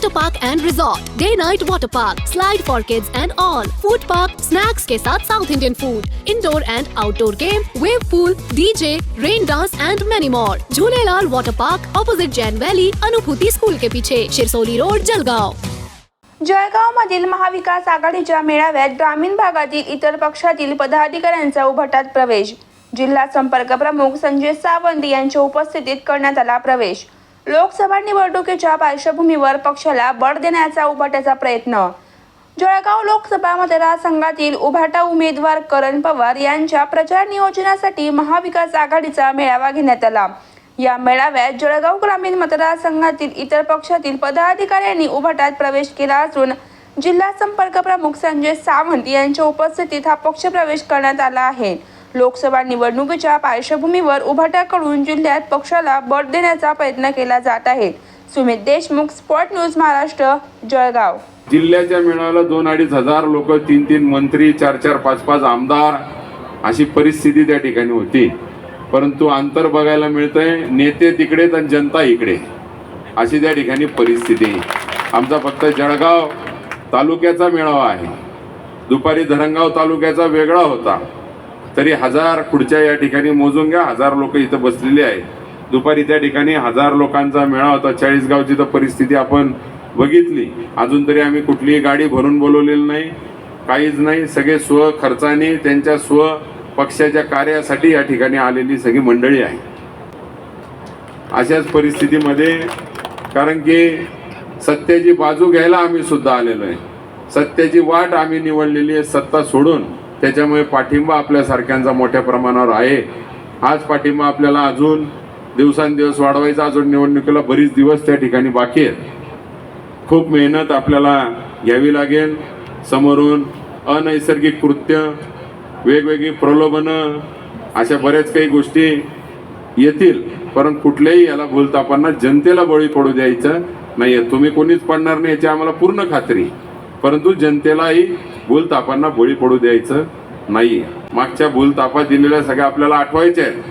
water park and resort day night water park slide for kids and all food park snacks के साथ south Indian food indoor and outdoor game wave pool D J rain dance and many mall झूले Lal water park opposite Jain valley Anubhuti school के पीछे Shirsoli road Jalgaon Jalgaon मधील महाविकास आघाडीच्या मेळाव्यात ग्रामीण भागातील इतर पक्षातील पदाधिकाऱ्यांचा उभटात प्रवेश. जिल्हा संपर्क प्रमुख संजय सावंत यांच्या उपस्थितीत करण्यात आला प्रवेश. लोकसभा निवडणुकीच्या पार्श्वभूमीवर पक्षाला बळ देण्याचा उभाट्याचा प्रयत्न. जळगाव लोकसभा मतदारसंघातील उभाटा उमेदवार करण पवार यांच्या प्रचार नियोजनासाठी महाविकास आघाडीचा मेळावा घेण्यात आला. या मेळाव्यात जळगाव ग्रामीण मतदारसंघातील इतर पक्षातील पदाधिकाऱ्यांनी उभाटात प्रवेश केला असून जिल्हा संपर्क प्रमुख संजय सावंत यांच्या उपस्थितीत हा पक्ष प्रवेश करण्यात आला आहे. लोकसभा निवडणुकीच्या पार्श्वभूमीवर उभाट्याकडून जिल्ह्यात पक्षाला बळ देण्याचा प्रयत्न केला जात आहे. Sumit Deshmukh spot news Maharashtra Jalgaon. जिल्ह्याच्या मेळाव्याला दोन अडीच हजार लोक तीन तीन मंत्री चार चार पाच पाच आमदार अशी परिस्थिती त्या ठिकाणी होती. परंतु अंतर बघायला मिळतंय नेते तिकडे तर जनता इकडे. अशी त्या ठिकाणी परिस्थिती. आमचा फक्त जळगाव तालुक्याचा मेळावा आहे. दुपारी धरणगाव तालुक्याचा वेगळा होता. तरी हजार पुढच्या या ठिकाणी मोजून घ्या. हजार लोक इथं बसलेले आहेत. दुपारी त्या ठिकाणी हजार लोकांचा मेळावा होता. चाळीसगावची तर परिस्थिती आपण बघितली. अजून तरी आम्ही कुठलीही गाडी भरून बोलवलेली नाही. काहीच नाही. सगळे स्व खर्चाने त्यांच्या स्व पक्षाच्या कार्यासाठी या ठिकाणी आलेली सगळी मंडळी आहे. अशाच परिस्थितीमध्ये कारण की सत्याची बाजू घ्यायला आम्ही सुद्धा आलेलो आहे. सत्याची वाट आम्ही निवडलेली आहे. सत्ता सोडून. त्याच्यामुळे पाठिंबा आपल्यासारख्यांचा मोठ्या प्रमाणावर आहे. हाच पाठिंबा आपल्याला अजून दिवसांदिवस वाढवायचा. अजून निवडणुकीला बरीच दिवस त्या ठिकाणी बाकी आहेत. खूप मेहनत आपल्याला घ्यावी लागेल. समोरून अनैसर्गिक कृत्य वेगवेगळी प्रलोभनं अशा बऱ्याच काही गोष्टी येतील. परंतु कुठल्याही याला भूलतापांना जनतेला बळी पडू द्यायचं नाही तुम्ही कोणीच पडणार नाही याची आम्हाला पूर्ण खात्री. आहे. परंतु जनतेलाही भूलतापांना बळी पडू द्यायचं नाहीये. मागच्या भूलतापा दिलेल्या सगळ्या आपल्याला आठवायच्या आहेत.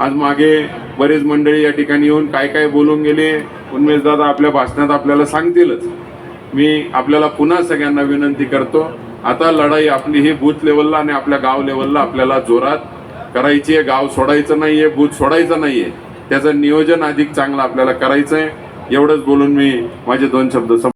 आज मागे बरेच मंडळी या ठिकाणी येऊन काय काय बोलून गेले उन्मेशदादा आपल्या भाषणात आपल्याला सांगतीलच. मी आपल्याला पुन्हा सगळ्यांना विनंती करतो आता लढाई आपली ही बूथ लेवलला आणि आपल्या गाव लेवलला आपल्याला जोरात करायची आहे. गाव सोडायचं नाहीये बूथ सोडायचं नाहीये. त्याचं नियोजन अधिक चांगलं आपल्याला करायचं आहे एवढंच बोलून मी माझे दोन शब्द सम